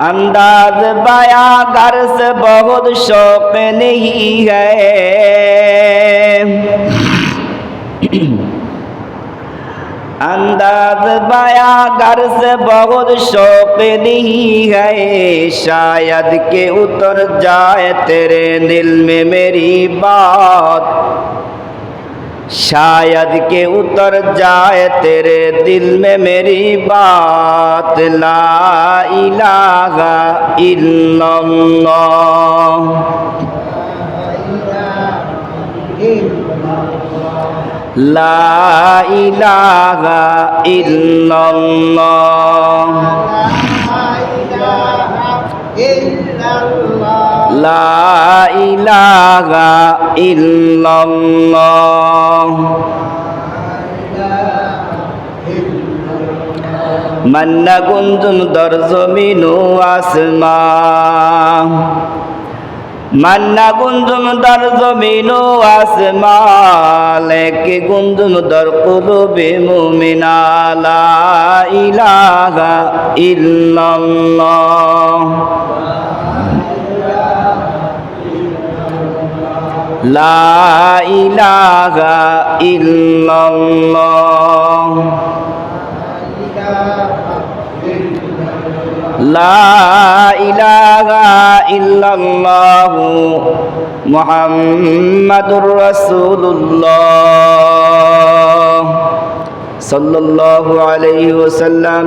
अंदाज बया घर से बहुत शौक नहीं है अंदाज बया घर से बहुत शौक नहीं है शायद के उतर जाए तेरे दिल में मेरी बात शायद के उतर जाए तेरे दिल में मेरी बात ला इलागा इल्लल्लाह ला इलाहा इल्लल्लाह لا إله إلا الله মান্না গুঞ্জুম দর জমিনু আসমা মান্না গুঞ্জুম দর জমিনু আসমা লেকে গুঞ্জুম দর কুলুবে মুমিনা লা ইলাহা ইল্লাল্লাহ লা ইলাহা লা ইলাহা ইল্লাল্লাহ মুহাম্মাদুর সাল্লাল্লাহু আলাইহি ওয়াসাল্লাম।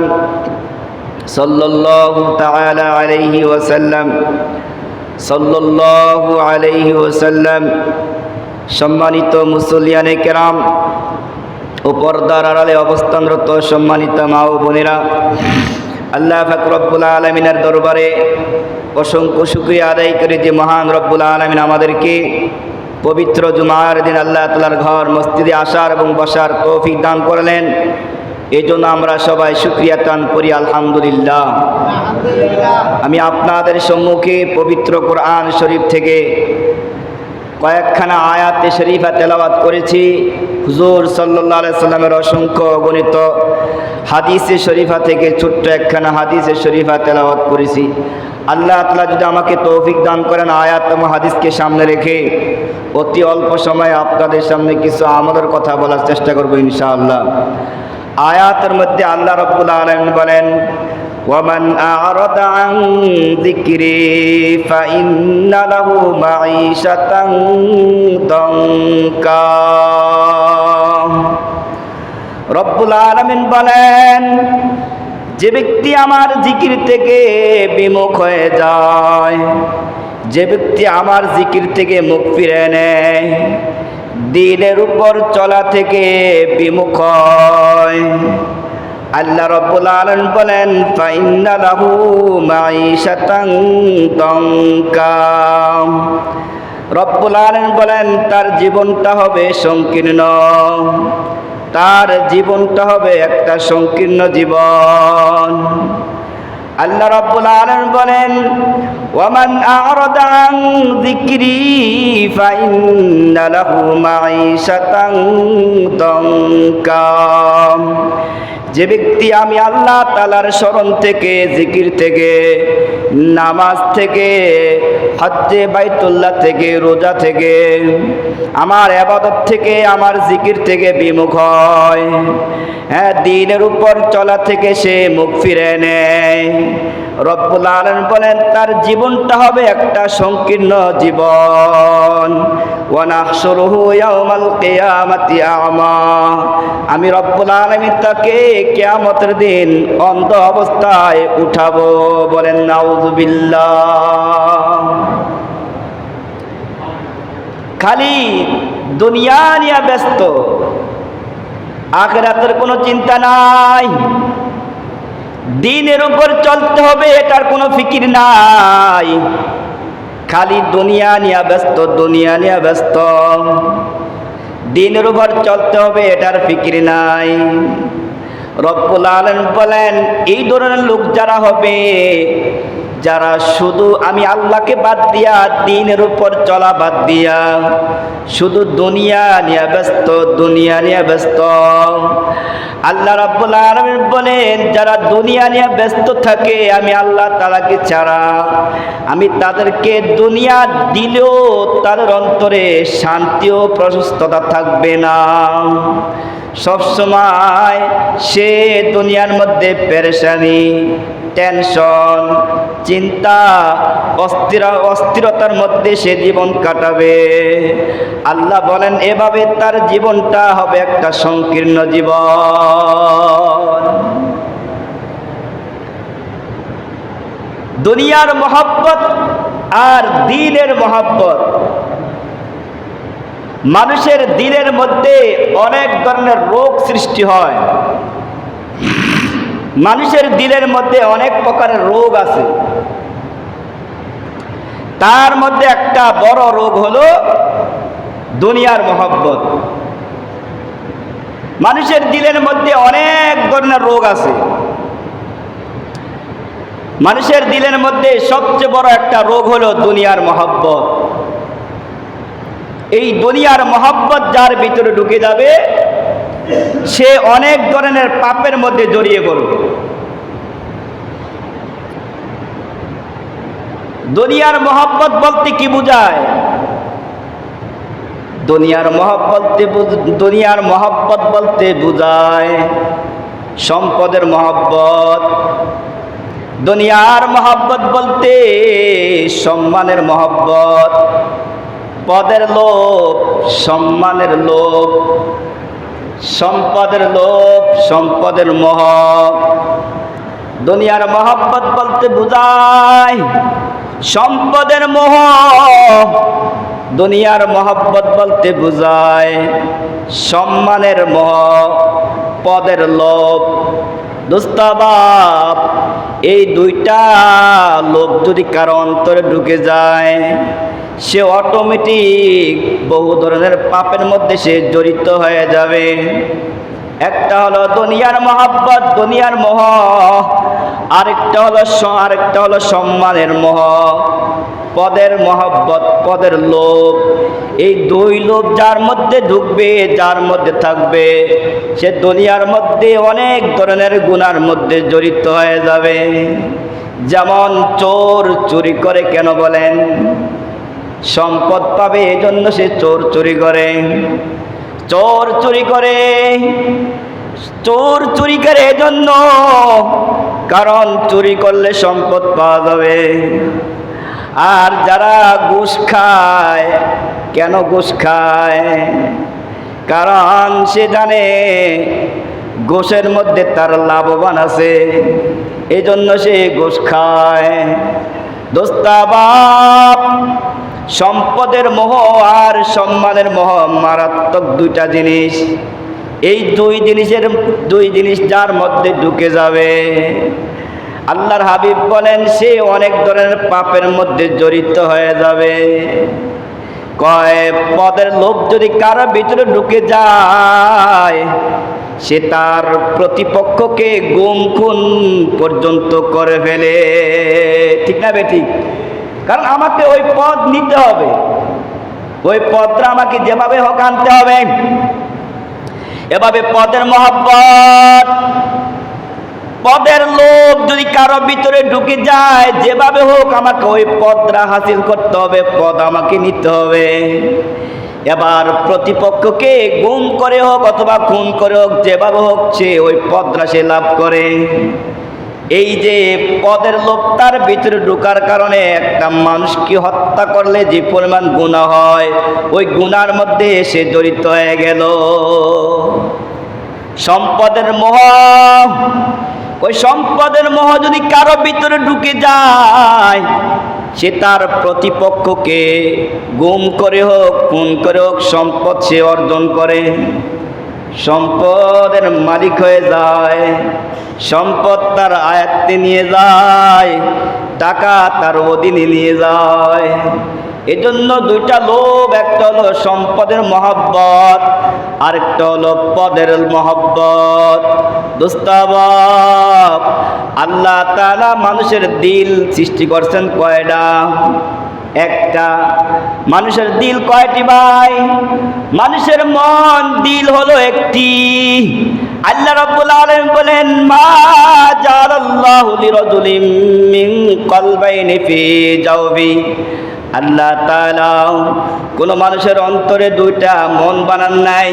সাল্লাল্লাহু তাআলা আলাইহি ওয়াসাল্লাম। সাল্লাল্লাহু আলাইহি ওয়াসাল্লাম, সম্মানিত মুসলিয়ানে কেরাম ও পর্দার আড়ালে অবস্থানরত সম্মানিত মা ও বোনেরা, আল্লাহ ফাকরব্বুল আলমিনের দরবারে অসংখ্য শুক্রিয়া আদায় করে যে মহান রব্বুল আলমিন আমাদেরকে পবিত্র জুমার দিন আল্লাহ তালার ঘর, মসজিদে আসার এবং বসার তৌফিক দান করলেন। এই জন্য আমরা সবাই শুক্রিয়া টান করি, আলহামদুলিল্লাহ। আমি আপনাদের সম্মুখে পবিত্র কোরআন শরীফ থেকে কয়েকখানা আয়াতে শরীফা তেলাওয়াত করেছি। হুজুর সাল্লাহ সাল্লামের অসংখ্য গণিত হাদিসে শরীফা থেকে ছোট্ট একখানা হাদিসে শরীফা তেলাওয়াত করেছি। আল্লাহ তালা যদি আমাকে তৌফিক দান করেন আয়াত এবং হাদিসকে সামনে রেখে অতি অল্প সময়ে আপনাদের সামনে কিছু আমলের কথা বলার চেষ্টা করব ইনশাআল্লাহ। আয়াতের মধ্যে আল্লাহ রব্বুল আলম বলেন ومن أعرض عن ذكري فإن له معيشة ضنكا রব্বুল আলমিন বলেন যে ব্যক্তি আমার জিকির থেকে বিমুখ হয়ে যায় যে ব্যক্তি আমার জিকির থেকে মুখ ফিরে নেয় দিনের উপর চলা থেকে বিমুখ হয়। আল্লাহ রব্বুল আলম বলেন, ফাইন্না লাহু মাইশাতান দঙ্কা। রব্বুল আলম বলেন, তার জীবনটা হবে সংকীর্ণ। তার জীবনটা হবে একটা সংকীর্ণ জীবন। আল্লাহ রব্বুল আলম বলেন ওয়ামান আ'রাদা আন যিকরি মাইশাতান দঙ্কা যে ব্যক্তি আমি আল্লাহ তালার স্মরণ থেকে, জিকির থেকে, নামাজ থেকে, হজ্জে বাইতুল্লাহ থেকে, রোজা থেকে, আমার আবাদত থেকে, আমার জিকির থেকে বিমুখ হয়। হ্যাঁ দিনের উপর চলা থেকে সে মুখ ফিরে নেয়। রব্বুল আলম বলেন, তার জীবনটা হবে একটা সংকীর্ণ জীবন। ওয়ানাহশুরুহু ইয়াউমাল কিয়ামাতি আমা। আমি রব্বুল আলামিন তাকে কিয়ামতের দিন অন্ধ অবস্থায় উঠাবো বলেন নাউযুবিল্লাহ খালি দুনিয়া নিয়ে ব্যস্ত, আখেরাতের কোনো চিন্তা নাই। দিনের উপর চলতে হবে, এটার কোনো ফিকির নাই। খালি দুনিয়া নিয়ে ব্যস্ত, দুনিয়া নিয়ে ব্যস্ত। দিনের উপর চলতে হবে এটার ফিকির নাই। রব্বুল আলম বলেন, এই ধরনের লোক যারা হবে, যারা শুধু আমি আল্লাহকে বাদ দিয়া দিনের উপর চলা বাদ দিয়া শুধু দুনিয়া নিয়ে ব্যস্ত, দুনিয়া নিয়ে ব্যস্ত। আল্লাহ রাব্বুল বলেন, যারা দুনিয়া নিয়ে ব্যস্ত থাকে, আমি আল্লাহ তালাকে ছাড়া, আমি তাদেরকে দুনিয়া দিলেও তাদের অন্তরে শান্তি ও প্রশস্ততা থাকবে না। সবসময় সে দুনিয়ার মধ্যে পেরেশানি টেনশন চিন্তা, অস্থির, অস্থিরতার মধ্যে সে জীবন কাটাবে। আল্লাহ বলেন, এভাবে তার জীবনটা হবে একটা সংকীর্ণ জীবন। দুনিয়ার মহব্বত আর দিনের মহব্বত মানুষের দিনের মধ্যে অনেক ধরনের রোগ সৃষ্টি হয়। মানুষের দিলের মধ্যে অনেক প্রকারের রোগ আছে। তার মধ্যে একটা বড় রোগ হলো দুনিয়ার মহব্বত। মানুষের দিলের মধ্যে অনেক ধরনের রোগ আছে। মানুষের দিলের মধ্যে সবচেয়ে বড় একটা রোগ হলো দুনিয়ার মহব্বত। এই দুনিয়ার মহব্বত যার ভিতরে ঢুকে যাবে, সে অনেক ধরনের পাপের মধ্যে জড়িয়ে পড়বে। দুনিয়ার মহব্বত বলতে কি বোঝায়? দুনিয়ার মহব্বত দুনিয়ার মহব্বত বলতে বোঝায় সম্পদের মহব্বত। দুনিয়ার মহব্বত বলতে সম্মানের মহব্বত। পদের লোভ, সম্মানের লোভ, সম্পদের লোভ, সম্পদের মোহ দুনিয়ার মহব্বত বলতে বোঝায়, সম্পদের মোহ দুনিয়ার মহব্বত বলতে বোঝায়, সম্মানের মোহ পদের লোভ। দুস্তাবাব এই দুইটা লোভ যদি কারও অন্তরে ঢুকে যায় সে অটোমেটিক বহু ধরনের পাপের মধ্যে সে জড়িত হয়ে যাবে। একটা হলো দুনিয়ার মহাব্বত, দুনিয়ার মোহ। আরেকটা হলো আরেকটা হলো সম্মানের মোহ। পদের মহব্বত, পদের লোভ। এই দুই লোভ যার মধ্যে ঢুকবে, যার মধ্যে থাকবে, সে দুনিয়ার মধ্যে অনেক ধরনের গুণার মধ্যে জড়িত হয়ে যাবে। যেমন চোর চুরি করে কেন বলেন? সম্পদ পাবে এই জন্য সে চোর চুরি করে। চোর চুরি করে। চোর চুরি করে এজন্য কারণ চুরি করলে সম্পদ পাওয়া যাবে। আর যারা ঘুষ খায়, কেন ঘুষ খায়? কারণ সে জানে ঘোষের মধ্যে তার লাভবান আছে। এই জন্য সে ঘুষ খায়। দোস্তাবাপ সম্পদের মোহ আর সম্মানের মোহ মারাত্মক দুইটা জিনিস। এই দুই জিনিসের, দুই জিনিস যার মধ্যে ঢুকে যাবে। আল্লাহর হাবিব বলেন, সে অনেক ধরনের পাপের মধ্যে জড়িত হয়ে যাবে। কয়, পদের লোভ যদি কারও ভিতরে ঢুকে যায়, সে তার প্রতিপক্ষকে গুম খুন পর্যন্ত করে ফেলে। ঠিক না বে ঠিক? কারণ আমাকে ওই পদ নিতে হবে। ওই পদটা আমাকে যেভাবে হোক আনতে হবে। এভাবে পদের মহব্বত, পদের লোভ যদি কারও ভিতরে ঢুকে যায়, যেভাবে হোক আমাকে ওই পদটা হাসিল করতে হবে, পদ আমাকে নিতে হবে। এবার প্রতিপক্ষকে গুম করে হোক অথবা খুন করে হোক, যেভাবে হোক সে ওই পদরা সে লাভ করে। এই যে পদের লোভ তার ভিতরে ঢোকার কারণে একটা মানুষকে হত্যা করলে যে পরিমাণ গুণা হয়, ওই গুনার মধ্যে সে জড়িত হয়ে গেল। সম্পদের মোহ, ওই সম্পদের মোহ যদি কারও ভিতরে ঢুকে যায়, সে তার প্রতিপক্ষকে গুম করে হোক, খুন করে হোক, সম্পদ সে অর্জন করে। সম্পদের মালিক হয়ে যায়, সম্পদ তার আয়ত্তে নিয়ে যায়, টাকা তার অধীনে নিয়ে যায়। এজন্য দুইটা লোভ, একটা হলো সম্পদের মহব্বত, আরেকটা হলো পদের মহব্বত। দোস্তাবাব আল্লাহ তাআলা মানুষের দিল সৃষ্টি করছেন কয়টা? একটা মানুষের দিল কয়টি ভাই? মানুষের মন দিল হলো একটি। আল্লাহ রাব্বুল আলামিন বলেন, মা জালাল্লাহু লিরাজুলিম মিন কলবাইনি ফি জাওবি। আল্লাহ তাআলা কোন মানুষের অন্তরে দুইটা মন বানান নাই,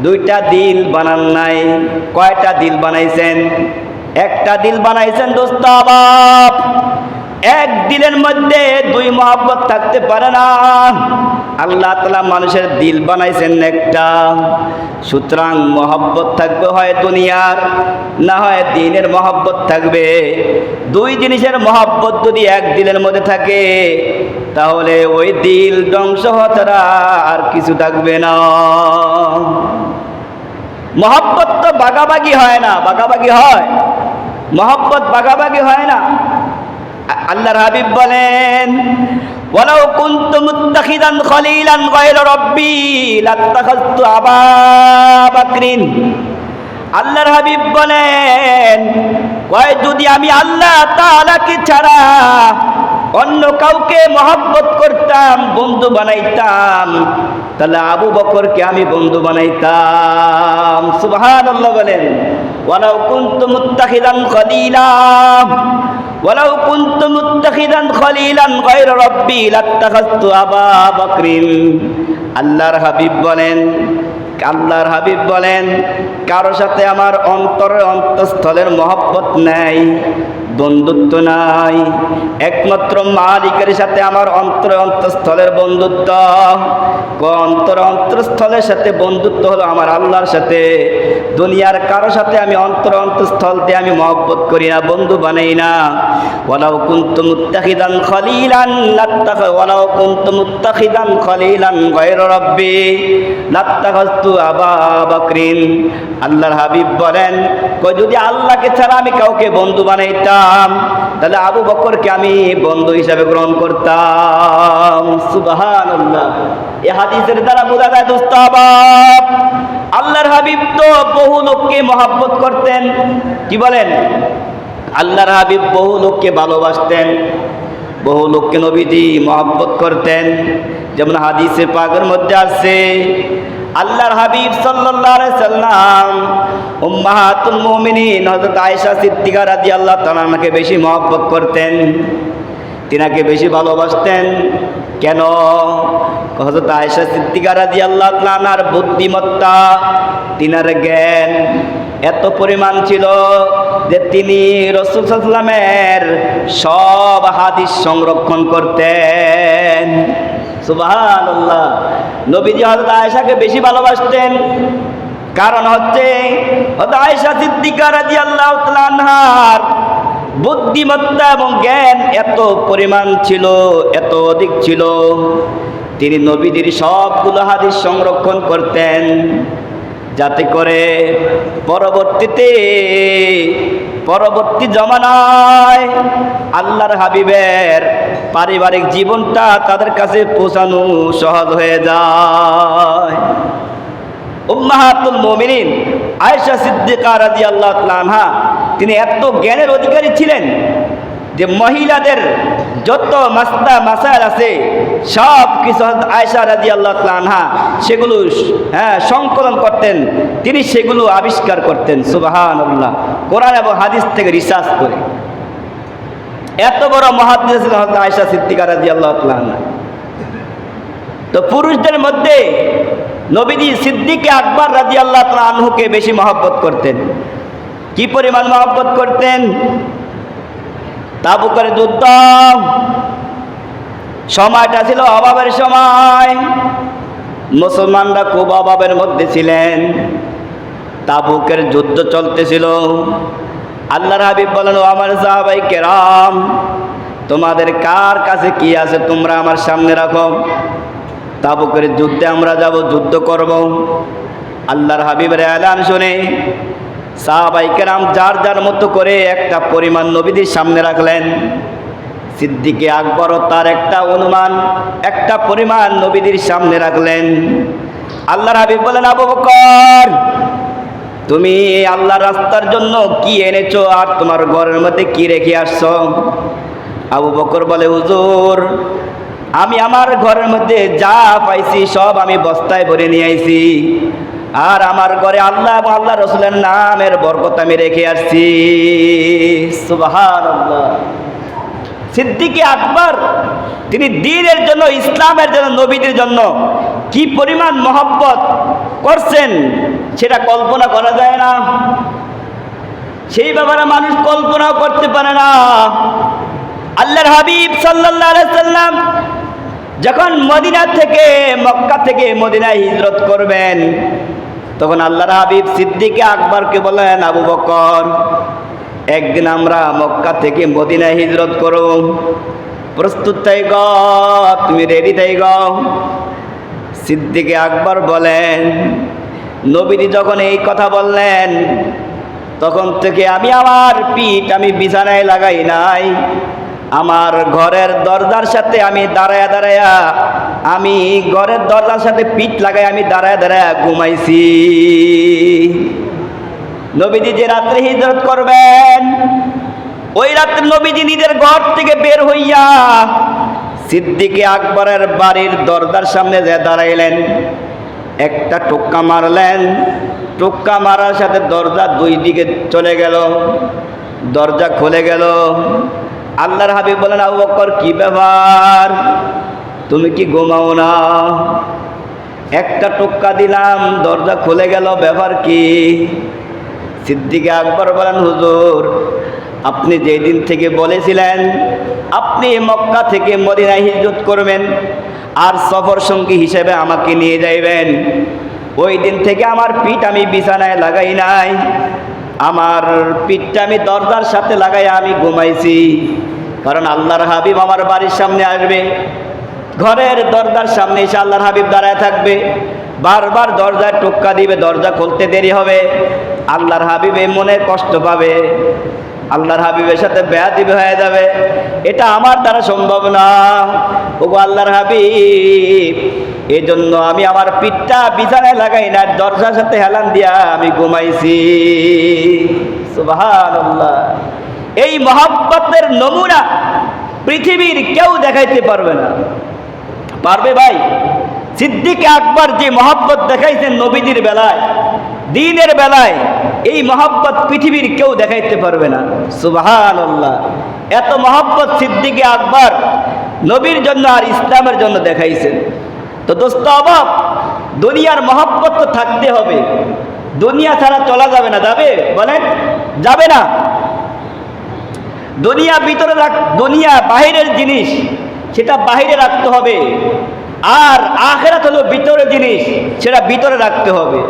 দুইটা দিল বানান নাই। কয়টা দিল বানাইছেন? একটা দিল বানাইছেন, দোস্ত বাপ এক দিলের মধ্যে দুই মহাব্বত থাকতে পারে না। আল্লাহ তালা মানুষের দিল বানাইছেন একটা। সুতরাং মহব্বত থাকবে হয় দুনিয়ার, না হয় দিনের মহব্বত থাকবে। দুই জিনিসের মহব্বত যদি এক দিলের মধ্যে থাকে, তাহলে ওই দিল ধ্বংস ছাড়া আর কিছু থাকবে না। মহব্বত তো বাগাবাগি হয় না, বাগাবাগি হয়। মহব্বত বাগাবাগি হয় না। আল্লাহর হাবিব বলেন, ওয়ালাউ কুনতু মুত্তাখিদান খলিলান গায়রা রাব্বি, লাত্তাখাযতু আবা বাকরিন। আল্লাহর হাবিব বলেন, কয়, যদি আমি আল্লাহ তাআলাকে ছাড়া অন্য কাউকে মহব্বত করতাম, বন্ধু বানাইতাম, তাহলে আবু বকরকে আমি বন্ধু বানাইতাম। সুবহানাল্লাহ বলেন। ওয়ালাউ كنت متخذا خليلا ولو كنت متخذا خليلا غير ربي لاتخذت আবা بكر আল্লাহর হাবিব বলেন, আল্লাহর হাবিব বলেন, কারও সাথে আমার অন্তরে অন্তঃস্থলের মহব্বত নাই। বন্ধুত্ব নাই। একমাত্র মালিকের সাথে আমার অন্তর অন্তঃস্থলের বন্ধুত্ব। অন্তর অন্তঃস্থলের সাথে বন্ধুত্ব হলো আমার আল্লাহর সাথে। দুনিয়ার কারও সাথে আমি অন্তর অন্তঃস্থল দিয়ে আমি মহব্বত করি না, বন্ধু বানাই না। ওয়ালাউ কুনতু মুত্তাখিদান খলিলান ওয়ালাউ কুনতু মুত্তাখিদান খলিলান গায়রা রাব্বি। লাত্তাখাযতু আবা বকরিন। আল্লাহর হাবিব বলেন, কই যদি আল্লাহকে ছাড়া আমি কাউকে বন্ধু বানাইতাম তাহলে আবু বকরকে আমি বন্ধু হিসাবে গ্রহণ করতাম। সুবহানাল্লাহ। এই হাদিসের দ্বারা বোঝা যায় দোস্তাবাব আল্লাহর হাবিব তো বহু লোককে মহাব্বত করতেন। কি বলেন? আল্লাহর হাবিব বহু লোককে ভালোবাসতেন। বহু লোককে নবীজি মহাব্বত করতেন। যেমন হাদিসে পাকের মধ্যে আছে আল্লাহর হাবিব সাল্লাল্লাহু আলাইহি সাল্লাম উম্মাহাতুল মুমিনিন হযরত আয়েশা সিদ্দিকা রাদিয়াল্লাহু তাআলাকে বেশি মহব্বত করতেন। তিনাকে বেশি ভালোবাসতেন। কেন? হযরত আয়েশা সিদ্দিকা রাদিয়াল্লাহু তাআলার বুদ্ধিমত্তা, তিনার জ্ঞান এত পরিমাণ ছিল যে তিনি রসুল সাল্লামের সব হাদিস সংরক্ষণ করতেন। সুবাহান আল্লাহ নবীজি হজরত আয়েশাকে বেশি ভালোবাসতেন। কারণ হচ্ছে আয়েশা সিদ্দিকা রাজি আল্লাহ বুদ্ধিমত্তা এবং জ্ঞান এত পরিমাণ ছিল, এত অধিক ছিল। তিনি নবীদের সবগুলো হাদিস সংরক্ষণ করতেন, যাতে করে পরবর্তীতে, পরবর্তী জমানায় আল্লাহর হাবিবের পারিবারিক জীবনটা তাদের কাছে পৌঁছানো সহজ হয়ে যায়। মুমিনিন আয়েশা সিদ্দিকা রাদিয়াল্লাহু আল্লাহ আনহা, তিনি এত জ্ঞানের অধিকারী ছিলেন যে মহিলাদের যত মাস্তা মাসাইল আছে, সব কিছু হযরত আয়েশা আল্লাহ আনহা সেগুলো হ্যাঁ সংকলন করতেন, তিনি সেগুলো আবিষ্কার করতেন, সুবহানাল্লাহ। কোরআন এবং হাদিস থেকে রিসার্চ করে। এত বড় হযরত আয়েশা সিদ্দিকা তাআলা আনহা। তো পুরুষদের মধ্যে নবীজি সিদ্দিকে আকবর রাজি আল্লাহ আনহুকে বেশি মহব্বত করতেন। কি পরিমাণ মহব্বত করতেন? তাবুকের যুদ্ধ সময়টা ছিল অভাবের সময়। মুসলমানরা খুব অভাবের মধ্যে ছিলেন। তাবুকের যুদ্ধ চলতেছিল। আল্লাহর হাবিব বলেন, ও আমার সাহাবাই কেরাম, তোমাদের কার কাছে কি আছে তোমরা আমার সামনে রাখো? তাবুকের যুদ্ধে আমরা যাব, যুদ্ধ করব। আল্লাহর হাবিবের এলান শুনে সাহাবাই কেরাম যার যার মতো করে একটা পরিমাণ নবীদের সামনে রাখলেন। সিদ্দিকে আকবরও তার একটা অনুমান, একটা পরিমাণ নবীদের সামনে রাখলেন। আল্লাহর হাবিব বলেন, আবু বকর তুমি এই আল্লাহর রাস্তার জন্য কি এনেছো? আর তোমার ঘরের মধ্যে কি রেখে আসছো? আবু বকর বলে, হুজুর, আমি আমার ঘরের মধ্যে যা পাইছি সব আমি বস্তায় ভরে নিয়ে আইছি। আর আমার ঘরে আল্লাহ এবং আল্লাহ রসুলের নামের বরকত আমি রেখে আসছি। সুবাহান সিদ্দিকে আকবর, তিনি দিনের জন্য, ইসলামের জন্য, নবীদের জন্য কি পরিমাণ মহব্বত করছেন? সেটা কল্পনা করা যায় না। সেই ব্যাপারে মানুষ কল্পনাও করতে পারে না। আল্লাহর হাবিব সাল্লাম যখন মদিনা থেকে, মক্কা থেকে মদিনায় হিজরত করবেন, তখন আল্লাহর হাবিব সিদ্দিকে আকবরকে বলেন আবু বকর, একদিন আমরা মক্কা থেকে মদিনায় হিজরত করো প্রস্তুত তাই গ, তুমি রেডি তাই গ। সিদ্দিকে আকবর বলেন নবীজি যখন এই কথা বললেন, তখন থেকে আমি আমার পিঠ আমি বিছানায় লাগাই নাই। আমার ঘরের দরজার সাথে আমি দাঁড়ায়া দাঁড়ায়া, আমি ঘরের দরজার সাথে পিঠ লাগাই আমি দাঁড়ায় দাঁড়ায়া ঘুমাইছি। নবীজি যে রাত্রে হিজরত করবেন, ওই রাত্রে নবীজি নিজের ঘর থেকে বের হইয়া সিদ্দিকে আকবরের বাড়ির দরজার সামনে যে দাঁড়াইলেন একটা টোক্কা মারলেন। টোক্কা মারার সাথে দরজা দুই দিকে চলে গেল। দরজা খুলে গেল। আল্লাহর হাবিব বলেন, আবু বকর, কি ব্যাপার? তুমি কি ঘুমাও না? একটা টোক্কা দিলাম, দরজা খুলে গেল। ব্যাপার কি? সিদ্দিকে আকবর বলেন, হুজুর আপনি যেই দিন থেকে বলেছিলেন, আপনি মক্কা থেকে মদিনায় হিজরত করবেন আর সফর সঙ্গী হিসেবে আমাকে নিয়ে যাইবেন। ওই দিন থেকে আমার পিঠ আমি বিছানায় লাগাই নাই। আমার পিঠটা আমি দরজার সাথে লাগাই আমি ঘুমাইছি। কারণ আল্লাহর হাবিব আমার বাড়ির সামনে আসবে। ঘরের দরজার সামনে এসে আল্লাহর হাবিব দাঁড়ায় থাকবে। বারবার দরজায় টোক্কা দিবে, দরজা খুলতে দেরি হবে। আল্লাহর হাবিবে মনে কষ্ট পাবে। আল্লাহর হাবিবের সাথে বেয়াদিব হয়ে যাবে। এটা আমার দ্বারা সম্ভব না। ওগো আল্লাহর হাবিব এই জন্য আমি আমার পিঠটা বিছানায় লাগাই না, দরজার সাথে হেলান দিয়া আমি ঘুমাইছি। এই মহাব্বতের নমুনা পৃথিবীর কেউ দেখাইতে পারবে না। পারবে ভাই? সিদ্দিকে আকবর যে মহাব্বত দেখাইছেন নবীজির বেলায়, দিনের বেলায় এই মহব্বত পৃথিবীর কেউ দেখাইতে পারবে না। সুবাহান আল্লাহ এত মহব্বত সিদ্দিকে আকবর নবীর জন্য আর ইসলামের জন্য দেখাইছেন। তো দোস্ত অভাব দুনিয়ার মহব্বত তো থাকতে হবে। দুনিয়া ছাড়া চলা যাবে না। যাবে? বলেন, যাবে না। দুনিয়া ভিতরে রাখ, দুনিয়া বাহিরের জিনিস, সেটা বাহিরে রাখতে হবে। আর আখেরাত হলো ভিতরের জিনিস, সেটা ভিতরে রাখতে হবে।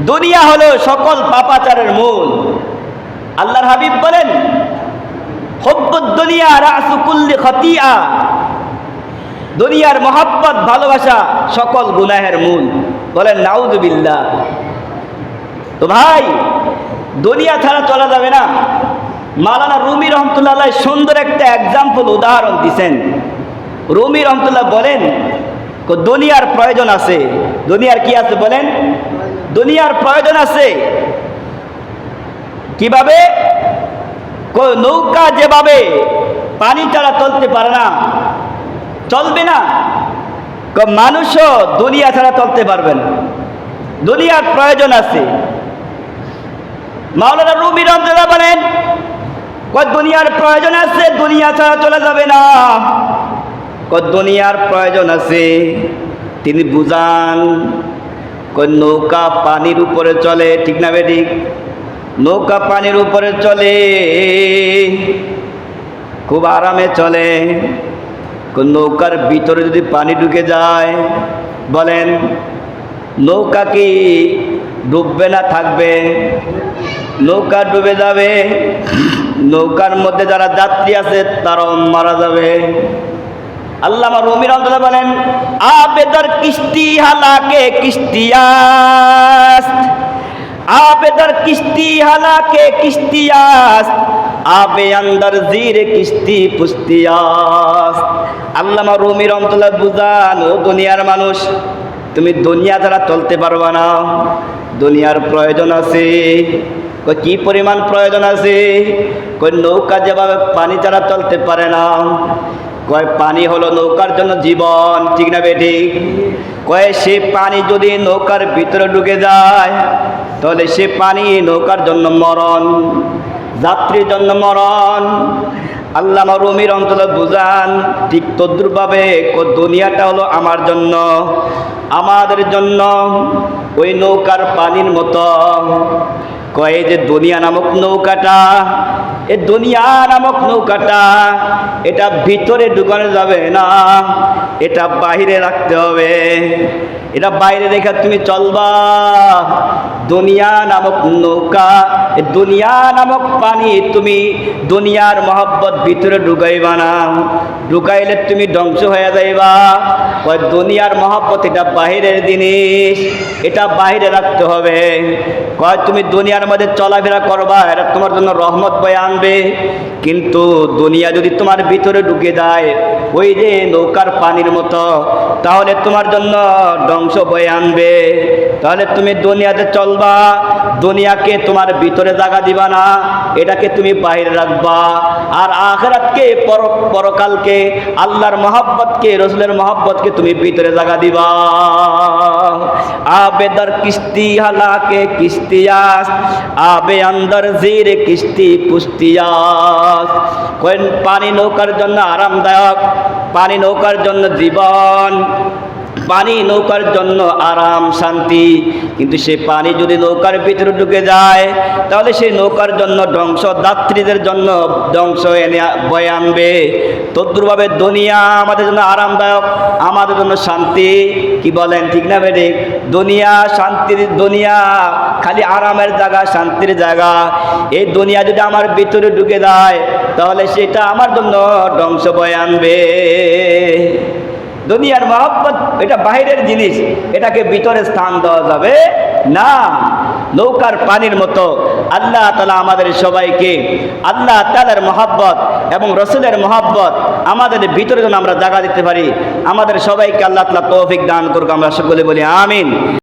দুনিয়া হলো সকল পাপাচারের মূল। আল্লাহর হাবিব বলেন খতিয়া। দুনিয়ার মহাব্বত, ভালোবাসা সকল গুনাহের মূল। বলেন নাউজুবিল্লাহ তো ভাই, দুনিয়া ছাড়া চলা যাবে না। মালানা রুমি রহমতুল্লাহ সুন্দর একটা এক্সাম্পল উদাহরণ দিছেন। রুমি রহমতুল্লাহ বলেন, দুনিয়ার প্রয়োজন আছে। দুনিয়ার কি আছে বলেন? দুনিয়ার প্রয়োজন আছে। কীভাবে? নৌকা যেভাবে পানি ছাড়া চলতে পারে না, চলবে না মানুষও দুনিয়া ছাড়া চলতে পারবেন দুনিয়ার প্রয়োজন আছে। মাওলানা রুমি রহমতুল্লাহ বলেন দুনিয়ার প্রয়োজন আছে, দুনিয়া ছাড়া চলে যাবে না। দুনিয়ার প্রয়োজন আছে, তিনি বুঝান কয় নৌকা পানির উপরে চলে, ঠিক না বেঠিক নৌকা পানির উপরে চলে, খুব আরামে চলে। নৌকার ভিতরে যদি পানি ঢুকে যায়, বলেন, নৌকা কি ডুববে না থাকবে? নৌকা ডুবে যাবে, নৌকার মধ্যে যারা যাত্রী আছে, তারাও মারা যাবে। আল্লামা রুমি রহমতুল্লাহ বলেন, আবেদর কিস্তি হালাকে কিস্তিয়াস্ত, আবেদর কিস্তি হালাকে কিস্তিয়াস আবে আন্দর জির কিস্তি পুস্তিয়াস আল্লামা রুমি রহমতুল্লাহ বুঝান, ও দুনিয়ার মানুষ, তুমি দুনিয়া দ্বারা চলতে পারবে না। দুনিয়ার প্রয়োজন আছে। কি পরিমাণ প্রয়োজন আছে? কই, নৌকা যেভাবে পানি ছাড়া চলতে পারে না। কয়, পানি হলো নৌকার জন্য জীবন। ঠিক না বেটি? কয়, সে পানি যদি নৌকার ভিতরে ঢুকে যায়, তাহলে সে পানি নৌকার জন্য মরণ, যাত্রীর জন্য মরণ। আল্লাহ রুমির অন্তত বুঝান, ঠিক তদ্রুপভাবে দুনিয়াটা হলো আমার জন্য, আমাদের জন্য, ওই নৌকার পানির মতো। কয়ে যে দুনিয়া নামক নৌকাটা এ দুনিয়া নামক নৌকাটা, এটা ভিতরে ঢুকানো যাবে না, এটা বাহিরে রাখতে হবে। এটা বাইরে রেখে তুমি চলবা। দুনিয়া নামক নৌকা দুনিয়া নামক পানি তুমি দুনিয়ার মহব্বত ভিতরে ঢুকাইবা না। ঢুকাইলে তুমি ধ্বংস হয়ে যাইবা। কয় দুনিয়ার মহব্বত এটা বাহিরের জিনিস, এটা বাইরে রাখতে হবে। কয় তুমি দুনিয়ার মধ্যে চলাফেরা করবা, এটা তোমার জন্য রহমত বয়ে আনবে কিন্তু দুনিয়া যদি তোমার ভিতরে ঢুকে যায়, ওই যে নৌকার পানির মতো, তাহলে তোমার জন্য ধ্বংস বয়ে আনবে। তাহলে তুমি দুনিয়াতে চলবা, দুনিয়াকে তোমার ভিতরে জায়গা দিবা না, এটাকে তুমি বাইরে রাখবা। আর আখরাতকে, পর, পরকালকে, আল্লাহর মহাব্বতকে, রসুলের মহাব্বতকে তুমি ভিতরে জাগা দিবা। আবেদর কিস্তি হালাকে কিস্তিয়াস আবে আন্দর জিরে কিস্তি পুস্তিয়াস কোন পানি নৌকার জন্য আরামদায়ক পানি নৌকার জন্য জীবন। পানি নৌকার জন্য আরাম, শান্তি। কিন্তু সেই পানি যদি নৌকার ভিতরে ঢুকে যায়, তাহলে সেই নৌকার জন্য ধ্বংস যাত্রীদের জন্য ধ্বংস এনে বয়ে আনবে। তদ্রুভাবে দুনিয়া আমাদের জন্য আরামদায়ক, আমাদের জন্য শান্তি। কি বলেন, ঠিক না বেডে দুনিয়া শান্তির দুনিয়া, খালি আরামের জায়গা, শান্তির জায়গা। এই দুনিয়া যদি আমার ভিতরে ঢুকে যায়, তাহলে সেটা আমার জন্য ধ্বংস বয়ে আনবে। দুনিয়ার মহব্বত, এটা বাহিরের জিনিস, এটাকে ভিতরে স্থান দেওয়া যাবে না। নৌকার পানির মতো আল্লাহ তালা আমাদের সবাইকে, আল্লাহ তালার মহাব্বত এবং রসুলের মহাব্বত আমাদের ভিতরে যেন আমরা জায়গা দিতে পারি। আমাদের সবাইকে আল্লাহ তালা তৌফিক দান করুক, আমরা সকলে বলি আমিন।